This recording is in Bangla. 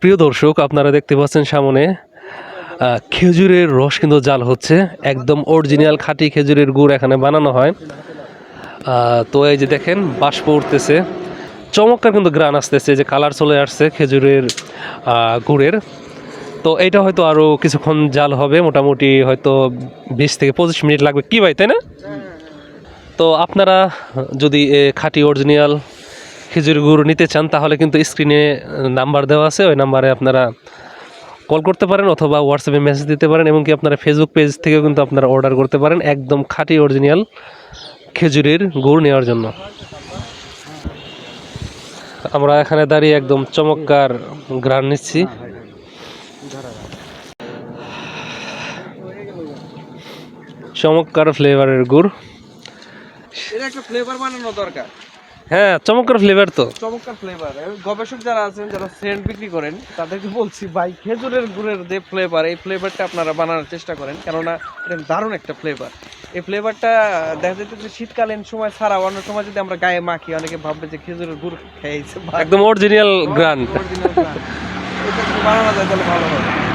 প্রিয় দর্শক, আপনারা দেখতে পাচ্ছেন সামনে খেজুরের রস কিন্তু জাল হচ্ছে। একদম অরিজিনাল খাঁটি খেজুরের গুড় এখানে বানানো হয়। তো এই যে দেখেন, বাষ্প উঠতেছে। চমৎকার কিন্তু গ্রান আসতেছে, যে কালার চলে আসছে খেজুরের গুড়ের। তো এটা হয়তো আরও কিছুক্ষণ জাল হবে, মোটামুটি হয়তো বিশ থেকে পঁচিশ মিনিট লাগবে। কী ভাই, তাই না? তো আপনারা যদি খাঁটি অরিজিনাল খেজুর গুড় নিতে চান, তাহলে কিন্তু স্ক্রিনে নাম্বার দেওয়া আছে। ওই নাম্বারে আপনারা কল করতে পারেন অথবা হোয়াটসঅ্যাপে মেসেজ দিতে পারেন এবং কি আপনারা ফেসবুক পেজ থেকেও কিন্তু আপনারা অর্ডার করতে পারেন একদম খাঁটি অরিজিনাল খেজুরের গুড় নেওয়ার জন্য। আমরা এখানে দাঁড়িয়ে একদম চমৎকার গ্রান নিচ্ছি। চমৎকার ফ্লেভারের গুড়। একটা ফ্লেভার বানানো দরকার। হ্যাঁ চমৎকার ফ্লেভার তো। চমৎকার ফ্লেভার গবেষক যারা আছেন যারা সেন্ট বিক্রি করেন তাদেরকে বলছি ভাই খেজুরের গুড়ের যে ফ্লেভার এই ফ্লেভারটা আপনারা বানানোর চেষ্টা করেন কেননা এটা দারুণ একটা ফ্লেভার এই ফ্লেভারটা দেখা যেত যে শীতকালীন সময় ছাড়া অন্য সময় যদি আমরা গায়ে মাখি অনেকে ভাববে যে খেজুরের গুড় খেয়েছে একদম অরিজিনাল গ্রান। বানানো যায় তাহলে ভালো হবে